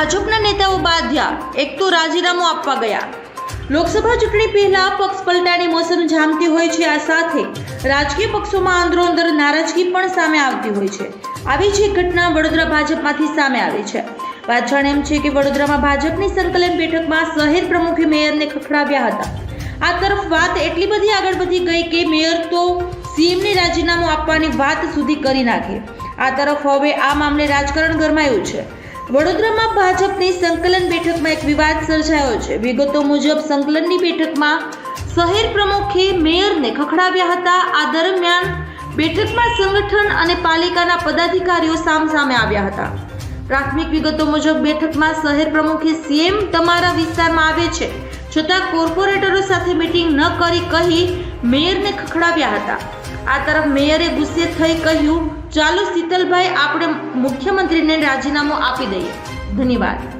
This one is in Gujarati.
ભાજપના નેતાઓ બાધ્યા એક તો રાજીનામું આપવા ગયા. લોકસભા ચૂંટણી પહેલા પક્ષ પલટાની મોસમ જામતી હોય છે આ સાથે રાજકીય પક્ષોમાં અંદરો અંદર નારાજગી પણ સામે આવતી હોય છે. આવી જ એક ઘટના વડોદરા ભાજપમાંથી સામે આવી છે. વાત જાણે એમ છે કે વડોદરામાં ભાજપની સંકલન બેઠકમાં શહેર પ્રમુખે મેયરને ખખડાવ્યા હતા. આ તરફ વાત એટલી બધી આગળ વધી ગઈ કે મેયર તો સીએમને રાજીનામું આપવાની વાત સુધી કરી નાખી. આ તરફ હવે આ મામલે રાજકારણ ગરમાયું છે. વડોદરામાં ભાજપની સંકલન બેઠકમાં એક વિવાદ સર્જાયો છે. વિગતો મુજબ સંકલનની બેઠકમાં શહેર પ્રમુખે મેયરને ખખડાવ્યા હતા. આ દરમિયાન બેઠકમાં સંગઠન અને પાલિકાના પદાધિકારીઓ સામસામે આવ્યા હતા. પ્રાથમિક વિગતો મુજબ બેઠકમાં શહેર પ્રમુખે સીએમ તમારા વિસ્તારમાં આવે છે છતાં કોર્પોરેટરો સાથે મિટિંગ ન કરી કહી મેયરને ખખડાવ્યા હતા. આ તરફ મેયરે ગુસ્સે થઈ કહ્યું, ચાલો શીતલભાઈ, આપણે મુખ્યમંત્રીને રાજીનામું આપી દઈએ. ધન્યવાદ.